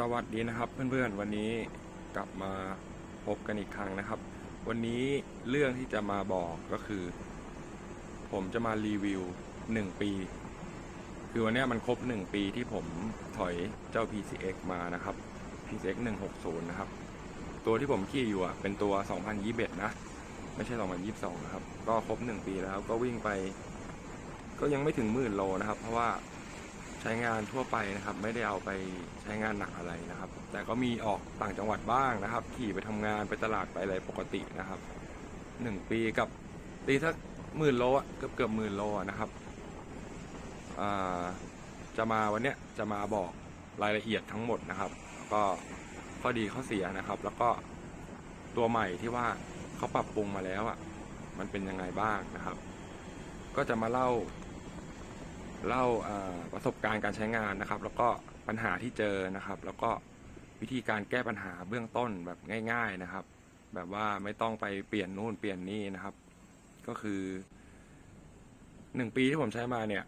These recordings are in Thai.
สวัสดีนะครับเพื่อนๆวันนี้กลับมาพบกันอีกครั้งนะครับ วันนี้เรื่องที่จะมาบอกก็คือ ผมจะมารีวิว 1 ปี คือวันนี้มันครบ 1 ปีที่ผมถอยเจ้า PCX มานะครับ PCX 160 นะครับ ตัวที่ผมขี่อยู่อะเป็นตัว 2021 นะ ไม่ใช่ 2022 นะครับ ก็ครบ 1 ปีแล้วก็วิ่งไป ก็ยังไม่ถึงหมื่นโลนะครับ เพราะว่า ช้งานทั่วไปนะครับ ไม่ได้เอาไปใช้งานหนักอะไรนะครับ แต่ก็มีออกต่างจังหวัดบ้างนะครับ ขี่ไปทำงานไปตลาดไปอะไรปกตินะครับหนึ่งปีกับตีสักหมื่นโลอะเกือบเกือบหมื่นโลนะครับจะมาวันเนี้ยจะมาบอกรายละเอียดทั้งหมดนะครับก็ข้อดีข้อเสียนะครับ แล้วก็ตัวใหม่ที่ว่าเขาปรับปรุงมาแล้วอะมันเป็นยังไงบ้างนะครับ ก็จะมาเล่า เล่าประสบการณ์การใช้งานนะครับ แล้วก็ปัญหาที่เจอนะครับ แล้วก็วิธีการแก้ปัญหาเบื้องต้นแบบง่าย ๆนะครับ แบบว่าไม่ต้องไปเปลี่ยนนู่นเปลี่ยนนี่นะครับ ก็คือหนึ่งปีที่ผมใช้มาเนี่ย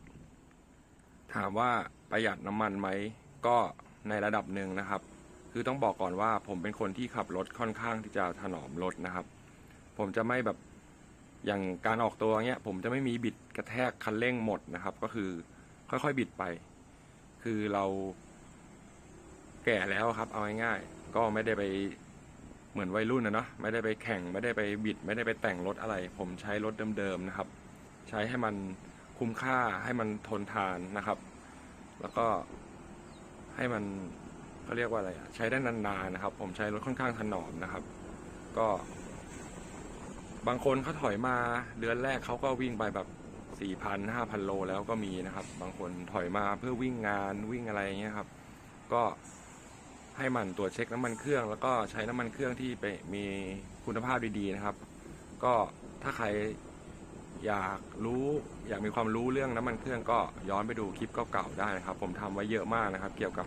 ถามว่าประหยัดน้ำมันไหมก็ในระดับหนึ่งนะครับ คือต้องบอกก่อนว่าผมเป็นคนที่ขับรถค่อนข้างที่จะถนอมรถนะครับ ผมจะไม่แบบ อย่างการออกตัวเงี้ยผมจะไม่มีบิดกระแทกคันเร่งหมดนะครับ ก็คือค่อยๆบิดไป คือเราแก่แล้วครับ เอาง่ายๆก็ไม่ได้ไปเหมือนวัยรุ่นนะเนาะไม่ได้ไปแข่งไม่ได้ไปบิด ไม่ได้ไปแต่งรถอะไร ผมใช้รถเดิมๆนะครับ ใช้ให้มันคุ้มค่าให้มันทนทานนะครับ แล้วก็ให้มันเขาเรียกว่าอะไรอะใช้ได้นานๆนะครับ ผมใช้รถค่อนข้างถนอมนะครับ ก็ บางคนเขาถอยมาเดือนแรกเขาก็วิ่งไปแบบสี่พันห้าพันโลแล้วก็มีนะครับ บางคนถอยมาเพื่อวิ่งงานวิ่งอะไรเงี้ยครับ ก็ให้มันตรวจเช็คน้ำมันเครื่อง แล้วก็ใช้น้ำมันเครื่องที่ไปมีคุณภาพดีๆนะครับ ก็ถ้าใครอยากรู้อยากมีความรู้เรื่องน้ำมันเครื่องก็ย้อนไปดูคลิปเก่าๆได้นะครับ ผมทำไว้เยอะมากนะครับ เกี่ยวกับ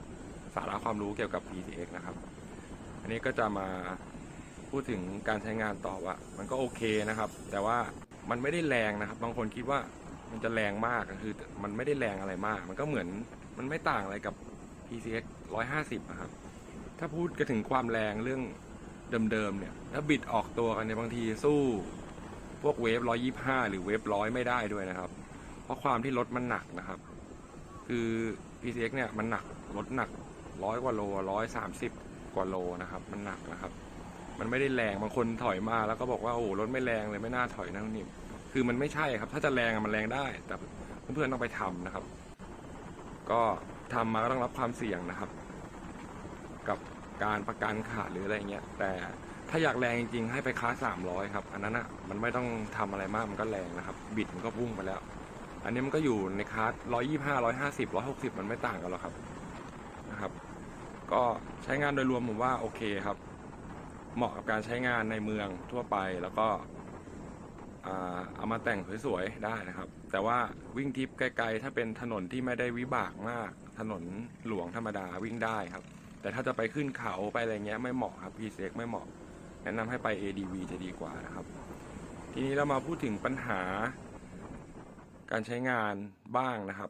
สาระความรู้เกี่ยวกับ PCX นะครับ อันนี้ก็จะมา พูดถึงการใช้งานต่อว่ามันก็โอเคนะครับ แต่ว่ามันไม่ได้แรงนะครับ บางคนคิดว่ามันจะแรงมากก็คือ มันไม่ได้แรงอะไรมาก มันก็เหมือนมันไม่ต่างอะไรกับ PCX 150นะครับ ถ้าพูดกันถึงความแรงเรื่องเดิมๆเนี่ยถ้าบิดออกตัวกันในบางทีสู้ พวกเวฟ125 หรือเวฟร้อยไม่ได้ด้วยนะครับ เพราะความที่รถมันหนักนะครับ คือ PCX เนี่ยมันหนักรถหนักร้อยกว่าโลร้อยสามสิบกว่าโลนะครับ มันหนักนะครับ มันไม่ได้แรงบางคนถอยมาแล้วก็บอกว่าโอ้รถไม่แรงเลยไม่น่าถอยนั่นนี่คือมันไม่ใช่ครับ ถ้าจะแรงมันแรงได้ แต่เพื่อนๆต้องไปทำนะครับ ก็ทำมาก็ต้องรับความเสี่ยงนะครับ กับการประกันขาดหรืออะไรเงี้ยแต่ถ้าอยากแรงจริงๆให้ไปคลาสสามร้อยครับ อันนั้นอะมันไม่ต้องทำอะไรมากมันก็แรงนะครับ บิดมันก็พุ่งไปแล้ว อันนี้มันก็อยู่ในคลาสร้อยยี่ห้าร้อยห้าสิบร้อยหกสิบมันไม่ต่างกันหรอกครับนะครับ ก็ใช้งานโดยรวมผมว่าโอเคครับ เหมาะกับการใช้งานในเมืองทั่วไปแล้วก็เอามาแต่งสวยๆได้นะครับ แต่ว่าวิ่งทริปไกลๆ ถ้าเป็นถนนที่ไม่ได้วิบากมาก ถนนหลวงธรรมดาวิ่งได้ครับ แต่ถ้าจะไปขึ้นเขาไปอะไรเงี้ยไม่เหมาะครับ p ีเซ็กไม่เหมาะ แนะนำให้ไป ADV จะดีกว่านะครับ ทีนี้เรามาพูดถึงปัญหา การใช้งานบ้างนะครับ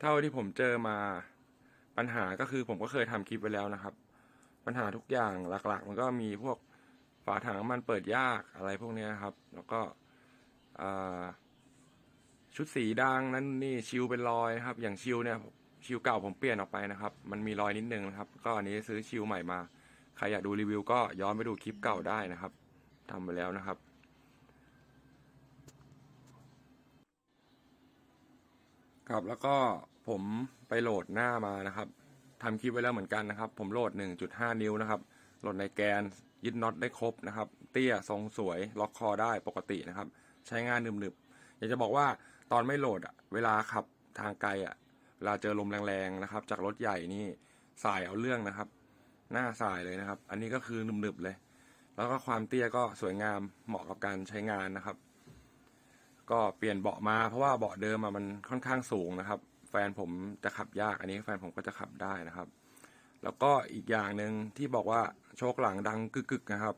เท่าที่ผมเจอมาปัญหาก็คือผมก็เคยทำคลิปไว้แล้วนะครับ ปัญหาทุกอย่างหลักๆ มันก็มีพวกฝาถังน้ำมันเปิดยากอะไรพวกนี้ครับ แล้วก็ชุดสีดังนั่นนี่ชิวเป็นรอยครับ อย่างชิวเนี่ยชิวเก่าผมเปลี่ยนออกไปนะครับ มันมีรอยนิดนึงนะครับ ก็อันนี้ซื้อชิวใหม่มา ใครอยากดูรีวิว ก็ย้อนไปดูคลิปเก่าได้นะครับทำไปแล้วนะครับครับแล้วก็ผมไปโหลดหน้ามานะครับ ทำคลิปไว้แล้วเหมือนกันนะครับ ผมโหลด 1.5 นิ้วนะครับโหลดในแกนยึดน็อตได้ครบนะครับ เตี้ยทรงสวยล็อกคอได้ปกตินะครับ ใช้งานหนึบๆอยากจะบอกว่าตอนไม่โหลดอะเวลาขับทางไกลอะเวลาเจอลมแรงๆนะครับ จากรถใหญ่นี่สายเอาเรื่องนะครับ หน้าสายเลยนะครับ อันนี้ก็คือหนึบๆเลย แล้วก็ความเตี้ยก็สวยงามเหมาะกับการใช้งานนะครับ ก็เปลี่ยนเบาะมาเพราะว่าเบาะเดิมอะมันค่อนข้างสูงนะครับ แฟนผมจะขับยากอันนี้แฟนผมก็จะขับได้นะครับ แล้วก็อีกอย่างหนึ่งที่บอกว่าโชคหลังดังกึกๆนะครับ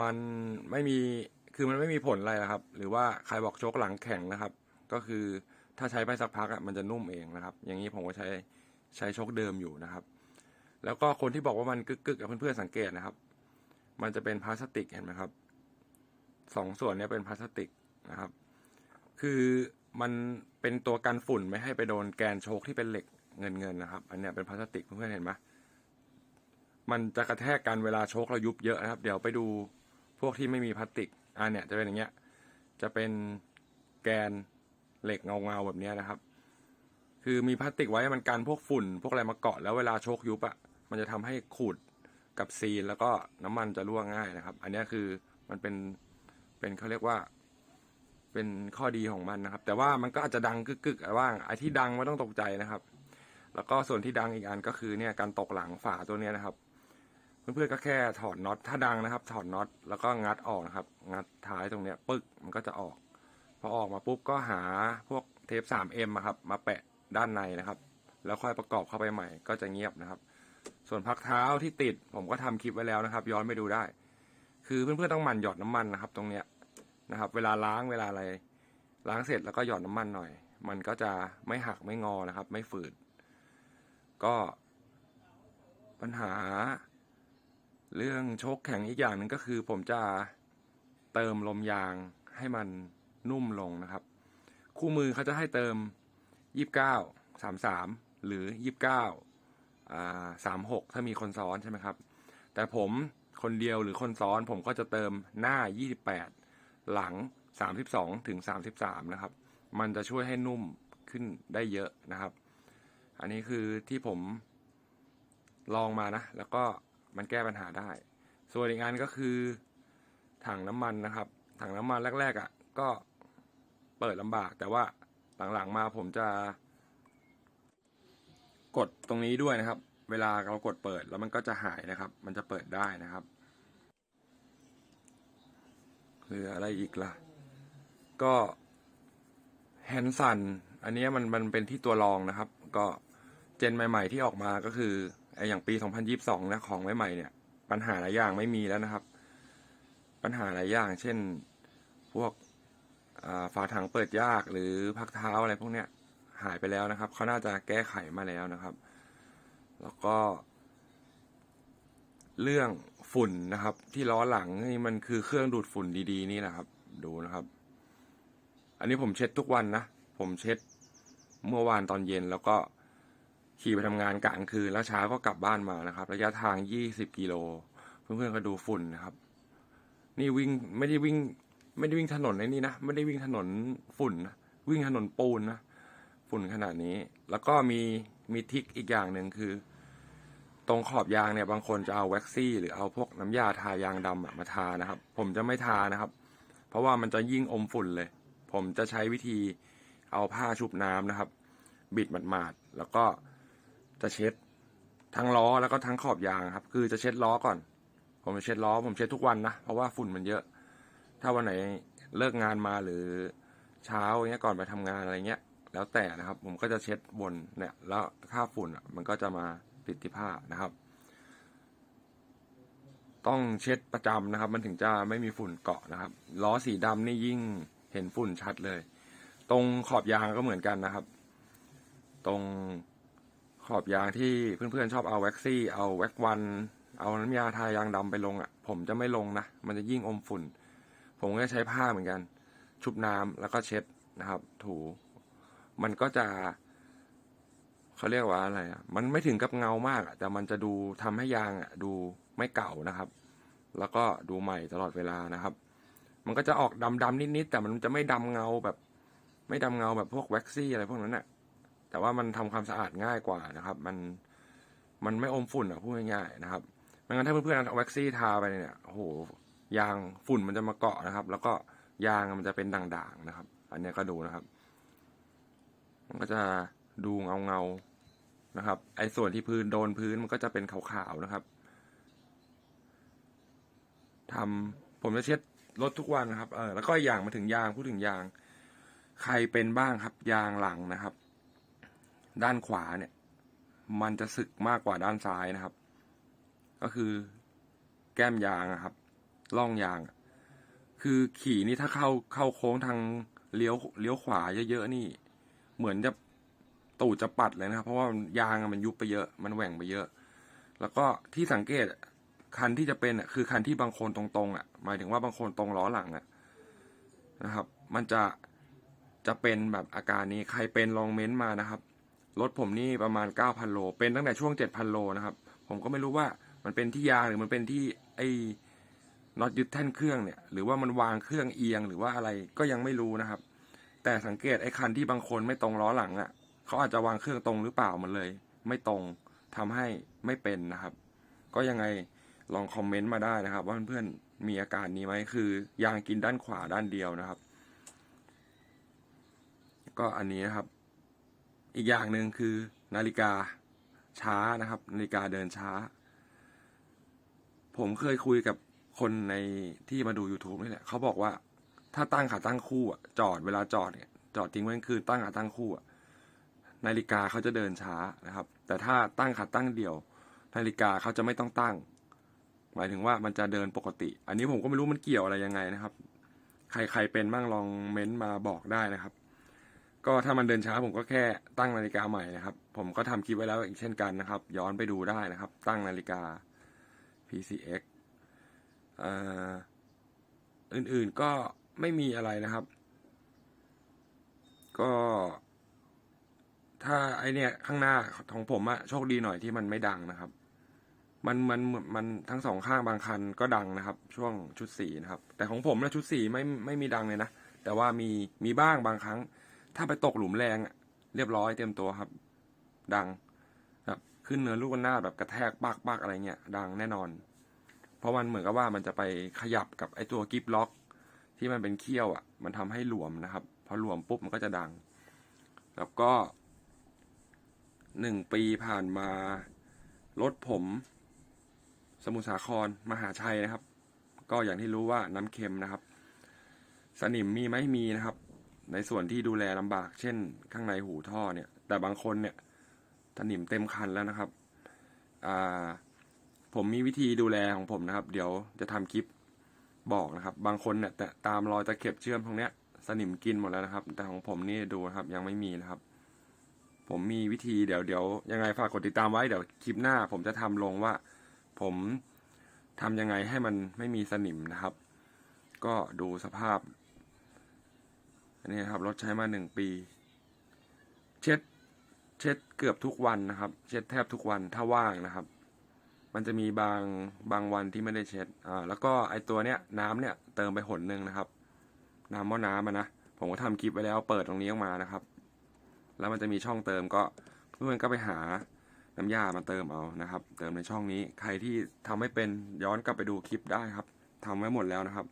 มันไม่มีคือมันไม่มีผลอะไรนะครับ หรือว่าใครบอกโชคหลังแข็งนะครับ ก็คือถ้าใช้ไปสักพักอะมันจะนุ่มเองนะครับ อย่างนี้ผมก็ใช้ใช้โชคเดิมอยู่นะครับ แล้วก็คนที่บอกว่ามันกึกๆกับเพื่อนๆสังเกตนะครับ มันจะเป็นพลาสติกเห็นไหมครับสองส่วนเนี้ยเป็นพลาสติกนะครับ คือ มันเป็นตัวกันฝุ่นไม่ให้ไปโดนแกนโชคที่เป็นเหล็กเงินเงินๆนะครับ อันเนี้ยเป็นพลาสติกเพื่อนๆเห็นไหมมันจะกระแทกกันเวลาโชคเรายุบเยอะนะครับ เดี๋ยวไปดูพวกที่ไม่มีพลาสติกอันเนี้ยจะเป็นอย่างเงี้ย จะเป็นแกนเหล็กเงาๆแบบเนี้ยนะครับ คือมีพลาสติกไว้มันกันพวกฝุ่น พวกอะไรมาเกาะแล้วเวลาโชคยุบอะมันจะทำให้ขูดกับซีนแล้วก็น้ำมันจะรั่วง่ายนะครับ อันเนี้ยคือมันเป็นเป็นเขาเรียกว่า เป็นข้อดีของมันนะครับ แต่ว่ามันก็อาจจะดังกึกๆบ้างไอ้ที่ดังไม่ต้องตกใจนะครับ แล้วก็ส่วนที่ดังอีกอันก็คือเนี่ยการตกหลังฝาตัวเนี้ยนะครับ เพื่อนๆก็แค่ถอดน็อตถ้าดังนะครับ ถอดน็อตแล้วก็งัดออกนะครับ งัดท้ายตรงเนี้ยปึ๊กมันก็จะออก พอออกมาปุ๊บก็หาพวกเทป 3M อะครับ มาแปะด้านในนะครับ แล้วค่อยประกอบเข้าไปใหม่ ก็จะเงียบนะครับ ส่วนพักเท้าที่ติดผมก็ทำคลิปไว้แล้วนะครับ ย้อนไปดูได้ คือเพื่อนๆต้องหมั่นหยอดน้ำมันนะครับ ตรงเนี้ย นะครับ เวลาล้างเวลาอะไร ล้างเสร็จแล้วก็หยอดน้ำมันหน่อย มันก็จะไม่หักไม่งอนะครับ ไม่ฝืด ก็ปัญหา เรื่องโชคแข็งอีกอย่างหนึ่งก็คือ ผมจะเติมลมยางให้มันนุ่มลงนะครับ คู่มือเขาจะให้เติมยี่สิบเก้าสามสามหรือยี่สิบเก้าอ่าสามหกถ้ามีคนซ้อนใช่ไหมครับ แต่ผมคนเดียวหรือคนซ้อนผมก็จะเติมหน้ายี่สิบแปด หลังสามสิบสองถึงสามสิบสามนะครับ มันจะช่วยให้นุ่มขึ้นได้เยอะนะครับ อันนี้คือที่ผมลองมานะ แล้วก็มันแก้ปัญหาได้ ส่วนอีกงานก็คือถังน้ำมันนะครับ ถังน้ำมันแรก ๆอะ่ะ ก็เปิดลำบาก แต่ว่าหลังๆมาผมจะ กดตรงนี้ด้วยนะครับ เวลาเรากดเปิดแล้วมันก็จะหายนะครับ มันจะเปิดได้นะครับ หรืออะไรอีกล่ะ ก็แฮนสันอันนี้มันมันเป็นที่ตัวรองนะครับ ก็เจนใหม่ ๆ ที่ออกมาก็คือไออย่างปี 2022 นะของใหม่ๆเนี่ย ปัญหาหลายอย่างไม่มีแล้วนะครับ ปัญหาหลายอย่าง เช่นพวกฝาถังเปิดยากหรือพักเท้าอะไรพวกเนี้ยหายไปแล้วนะครับเขาน่าจะแก้ไขมาแล้วนะครับ แล้วก็ เรื่องฝุ่นนะครับ ที่ล้อหลังนี่มันคือเครื่องดูดฝุ่นดีๆ นี่นะครับ ดูนะครับ อันนี้ผมเช็ดทุกวันนะ ผมเช็ดเมื่อวานตอนเย็นแล้วก็ขี่ไปทำงานกลางคืนแล้วเช้าก็กลับบ้านมานะครับ ระยะทาง20กิโล เพื่อนๆก็ดูฝุ่นนะครับ นี่วิ่งไม่ได้วิ่ง ไม่ได้วิ่งถนนในนี่นะไม่ได้วิ่งถนนฝุ่นนะวิ่งถนนปูนนะฝุ่นขนาดนี้ แล้วก็มีมีทิกอีกอย่างหนึ่งคือ ตรงขอบยางเนี่ยบางคนจะเอาแว็กซี่ หรือเอาพวกน้ำยาทายางดำอะมาทานะครับ ผมจะไม่ทานะครับ เพราะว่ามันจะยิ่งอมฝุ่นเลย ผมจะใช้วิธีเอาผ้าชุบน้ำนะครับ บิดหมาดๆแล้วก็จะเช็ดทั้งล้อแล้วก็ทั้งขอบยางครับ คือจะเช็ดล้อก่อน ผมจะเช็ดล้อ ผมเช็ดทุกวันนะเพราะว่าฝุ่นมันเยอะ ถ้าวันไหนเลิกงานมาหรือเช้าเงี้ยก่อนไปทำงานอะไรเงี้ย แล้วแต่นะครับ ผมก็จะเช็ดบนเนี่ย แล้วค่าฝุ่นอะมันก็จะมา ติดที่ผ้านะครับ ต้องเช็ดประจำนะครับ มันถึงจะไม่มีฝุ่นเกาะนะครับ ล้อสีดำนี่ยิ่งเห็นฝุ่นชัดเลย ตรงขอบยางก็เหมือนกันนะครับ ตรงขอบยางที่เพื่อนๆชอบเอาแว็กซี่ เอาแว็กวัน เอาน้ำยาทายางดำไปลงอะ ผมจะไม่ลงนะ มันจะยิ่งอมฝุ่น ผมก็ใช้ผ้าเหมือนกัน ชุบน้ำแล้วก็เช็ดนะครับ ถู มันก็จะ เขาเรียกว่าอะไรอะ มันไม่ถึงกับเงามากอะแต่มันจะดูทำให้ยางอะดูไม่เก่านะครับ แล้วก็ดูใหม่ตลอดเวลานะครับ มันก็จะออกดำๆนิดๆแต่มันจะไม่ดำเงาแบบ ไม่ดำเงาแบบพวกแว็กซี่อะไรพวกนั้นน่ะแต่ว่ามันทำความสะอาดง่ายกว่านะครับ มันมันไม่อมฝุ่นอะพูดง่ายๆนะครับไม่งั้นถ้าเพื่อนๆเอาแว็กซี่ทาไปเนี่ยโอ้โหยางฝุ่นมันจะมาเกาะนะครับ แล้วก็ยางมันจะเป็นด่างๆนะครับ อันนี้ก็ดูนะครับ มันก็จะดูเงาๆ นะครับ ไอ้ส่วนที่พื้นโดนพื้นมันก็จะเป็นขาวๆนะครับทำผมจะเช็ดรถทุกวันนะครับเออแล้วก็อย่างมาถึงยางพูดถึงยาง ใครเป็นบ้างครับ ยางหลังนะครับ ด้านขวาเนี่ย มันจะสึกมากกว่าด้านซ้ายนะครับ ก็คือ แก้มยางครับล่องยาง คือขี่นี่ถ้าเข้าเข้าโค้งทางเลี้ยวเลี้ยวขวาเยอะๆนี่ เหมือนจะ ตูดจะปัดเลยนะครับ เพราะว่ายางมันยุบไปเยอะ มันแหว่งไปเยอะ แล้วก็ที่สังเกตคันที่จะเป็นคือคันที่บางคนตรงๆอะ หมายถึงว่าบางคนตรงล้อหลังอะนะครับ มันจะจะเป็นแบบอาการนี้ใครเป็นลองเม้นมานะครับรถผมนี่ประมาณ 9,000 โล เป็นตั้งแต่ช่วง 7,000 โลนะครับ ผมก็ไม่รู้ว่ามันเป็นที่ยางหรือมันเป็นที่ไอ้น็อตยึดแท่นเครื่องเนี่ย หรือว่ามันวางเครื่องเอียงหรือว่าอะไรก็ยังไม่รู้นะครับ แต่สังเกตไอ้คันที่บางคนไม่ตรงล้อหลังอะ่ะ เขาอาจจะวางเครื่องตรงหรือเปล่ามันเลย ไม่ตรงทำให้ไม่เป็นนะครับ ก็ยังไงลองคอมเมนต์มาได้นะครับ ว่าเพื่อนๆมีอาการนี้ไหมคือยางกินด้านขวาด้านเดียวนะครับ ก็อันนี้นะครับ อีกอย่างหนึ่งคือนาฬิกาช้านะครับ นาฬิกาเดินช้า ผมเคยคุยกับคนในที่มาดู YouTube นี่แหละเขาบอกว่า ถ้าตั้งขาตั้งคู่อะจอดเวลาจอดเนี่ยจอดทิ้งไว้คืนตั้งขาตั้งคู่อะ นาฬิกาเขาจะเดินช้านะครับ แต่ถ้าตั้งขาตั้งเดียว นาฬิกาเขาจะไม่ต้องตั้ง หมายถึงว่ามันจะเดินปกติ อันนี้ผมก็ไม่รู้มันเกี่ยวอะไรยังไงนะครับ ใครใครเป็นบ้างลองเม้นต์มาบอกได้นะครับ ก็ถ้ามันเดินช้าผมก็แค่ตั้งนาฬิกาใหม่นะครับ ผมก็ทำคลิปไว้แล้วอีกเช่นกันนะครับ ย้อนไปดูได้นะครับ ตั้งนาฬิกา PCX อ่ออื่นๆก็ไม่มีอะไรนะครับ ก็ ถ้าไอเนี่ยข้างหน้าของผมอะโชคดีหน่อยที่มันไม่ดังนะครับ มันมันมันทั้งสองข้างบางคันก็ดังนะครับ ช่วงชุดสีนะครับ แต่ของผมนะชุดสีไม่ไม่มีดังเลยนะแต่ว่ามีมีบ้างบางครั้ง ถ้าไปตกหลุมแรงเรียบร้อยเต็มตัวครับ ดังครับขึ้นเนินลูกหน้าแบบกระแทกปากปากอะไรเงี้ยดังแน่นอน เพราะมันเหมือนกับว่ามันจะไปขยับกับไอตัวกิฟล็อก ที่มันเป็นเขี้ยวอะ มันทำให้หลวมนะครับพอหลวมปุ๊บมันก็จะดัง แล้วก็ หนึ่งปีผ่านมารถผม สมุทรสาครมหาชัยนะครับ ก็อย่างที่รู้ว่าน้ำเค็มนะครับ สนิมมีไหมมีนะครับ ในส่วนที่ดูแลลำบาก เช่น ข้างในหูท่อเนี่ย แต่บางคนเนี่ยสนิมเต็มคันแล้วนะครับอ่าผมมีวิธีดูแลของผมนะครับ เดี๋ยวจะทำคลิปบอกนะครับ บางคนเนี่ยแต่ตามรอยตะเข็บเชื่อมตรงเนี้ย สนิมกินหมดแล้วนะครับ แต่ของผมนี่ดูนะครับ ยังไม่มีนะครับ ผมมีวิธีเดี๋ยวเดี๋ยวยังไงฝากกดติดตามไว้เดี๋ยวคลิปหน้า ผมจะทำลงว่า ผมทำยังไงให้มันไม่มีสนิมนะครับ ก็ดูสภาพ อันนี้ครับรถใช้มาหนึ่งปี เช็ด เช็ดเกือบทุกวันนะครับ เช็ดแทบทุกวันถ้าว่างนะครับ มันจะมีบางบางวันที่ไม่ได้เช็ดอ่าแล้วก็ไอตัวเนี้ยน้ำเนี่ยเติมไปหนหนึ่งนะครับ น้ำหม้อน้ำอะนะผมก็ทำคลิปไว้แล้วเปิดตรงนี้ออกมานะครับ แล้วมันจะมีช่องเติมก็เพื่อนก็ไปหาน้ำยามาเติมเอานะครับ เติมในช่องนี้ใครที่ทำไม่เป็นย้อนกลับไปดูคลิปได้ครับทำไว้หมดแล้วนะครับ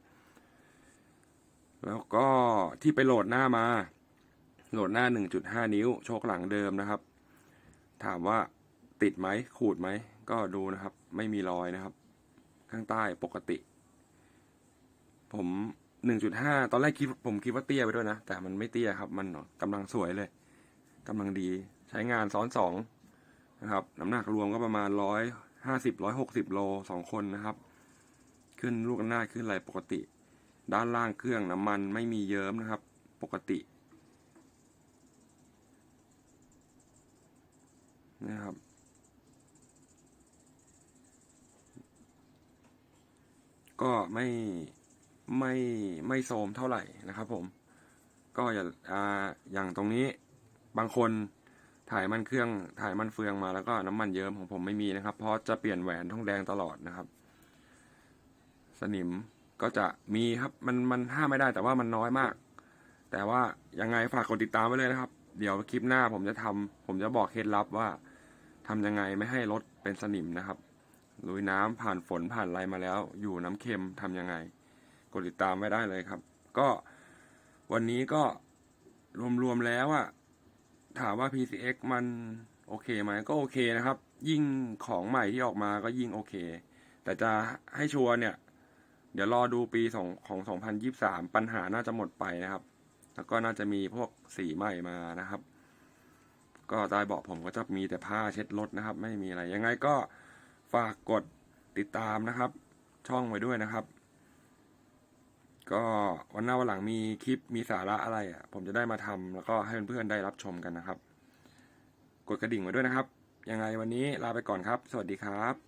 แล้วก็ที่ไปโหลดหน้ามา โหลดหน้า 1.5 นิ้ว โชคหลังเดิมนะครับ ถามว่าติดไหมขูดไหมก็ดูนะครับ ไม่มีรอยนะครับ ข้างใต้ปกติ ผม 1.5 ตอนแรกคิดผมคิดว่าเตี้ยไปด้วยนะ แต่มันไม่เตี้ยครับ มันกำลังสวยเลย กำลังดีใช้งานซ้อนสองนะครับน้ำหนักรวมก็ประมาณร้อยห้าสิบร้อยหกสิบโลสองคนนะครับ ขึ้นลูกหน้าขึ้นไหลปกติ ด้านล่างเครื่องน้ำมันไม่มีเยิ้มนะครับ ปกตินะครับก็ไม่ไม่ไม่โทมเท่าไหร่นะครับผม ก็อย่าอ่าอย่างตรงนี้ บางคนถ่ายมันเครื่องถ่ายมันเฟืองมาแล้วก็น้ำมันเยิ้มของผมไม่มีนะครับ เพราะจะเปลี่ยนแหวนทองแดงตลอดนะครับ สนิมก็จะมีครับมันมันห้ามไม่ได้แต่ว่ามันน้อยมาก แต่ว่ายังไงฝากกดติดตามไว้เลยนะครับ เดี๋ยวคลิปหน้าผมจะทำผมจะบอกเคล็ดลับว่าทำยังไงไม่ให้รถเป็นสนิมนะครับลุยน้ำผ่านฝนผ่านอะไรมาแล้ว อยู่น้ำเค็มทำยังไง กดติดตามไว้ได้เลยครับ ก็วันนี้ก็รวมๆแล้วอะ ถามว่า PCX มันโอเคไหมก็โอเคนะครับ ยิ่งของใหม่ที่ออกมาก็ยิ่งโอเค แต่จะให้ชัวร์เนี่ย เดี๋ยวรอดูปีสองของ2023 ปัญหาน่าจะหมดไปนะครับ แล้วก็น่าจะมีพวกสีใหม่มานะครับ ก็ใต้เบาะผมก็จะมีแต่ผ้าเช็ดรถนะครับ ไม่มีอะไรยังไงก็ฝากกดติดตามนะครับ ช่องไว้ด้วยนะครับ ก็วันหน้าวันหลังมีคลิปมีสาระอะไรอะ ผมจะได้มาทำแล้วก็ให้เพื่อนๆได้รับชมกันนะครับ กดกระดิ่งไว้ด้วยนะครับ ยังไงวันนี้ลาไปก่อนครับ สวัสดีครับ